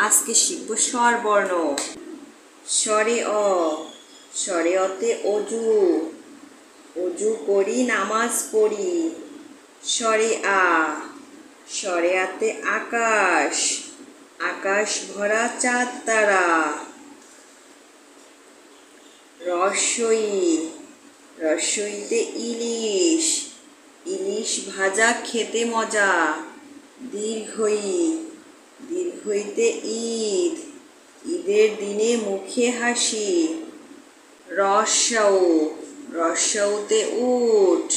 আজকে শিখব স্বর বর্ণ স্বরে অ, স্বরে অতে অজু। অজু করি, নামাজ পড়ি। স্বরে আ, স্বরে আতে আকাশ। আকাশ ভরা চাঁদ তারা। রসই, রসইতে ইলিশ। ইলিশ ভাজা খেতে মজা। দীর্ঘই দীর্ঘইতে ঈদ, ঈদের দিনে মুখে হাসি, রসাও রসাউতে উট,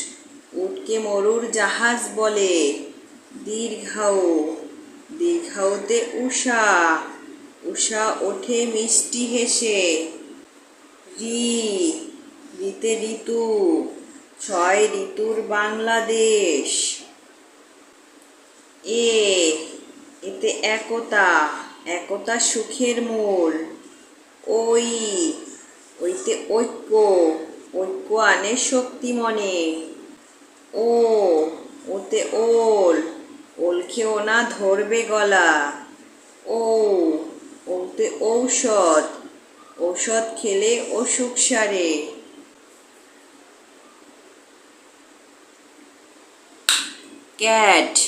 উটকে মরুর জাহাজ বলে, দীর্ঘাও দীর্ঘাউতে উষা উষা ওঠে মিষ্টি হেসে। রি, রিতে ঋতু, ছয় ঋতুর বাংলাদেশ। এ এতে একতা একতা সুখের মূল। ওই, ওইতে ঐক্য ঐক্য আনে শক্তি মনে। ও, ওতে ওল ওল খেও না ধরবে গলা। ও, ওতে ঔষধ ঔষধ খেলে অসুখ সারে। Cat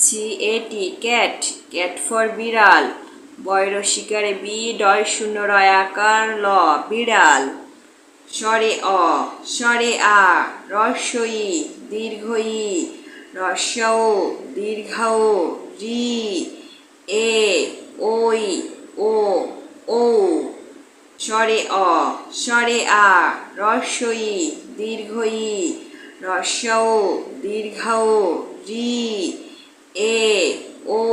C A T cat cat for বিড়াল বয়র শিকারে বি ডয় শূন্য রয় আকার, ল, বিড়াল, স্বরে অ, স্বরে আ রস্বই দীর্ঘই রস্যও দীর্ঘও, রি, এ, ওই, ও ও স্বরে অ, স্বরে আ রস্বই দীর্ঘই রস্যও দীর্ঘও, রি এ ওই ও ও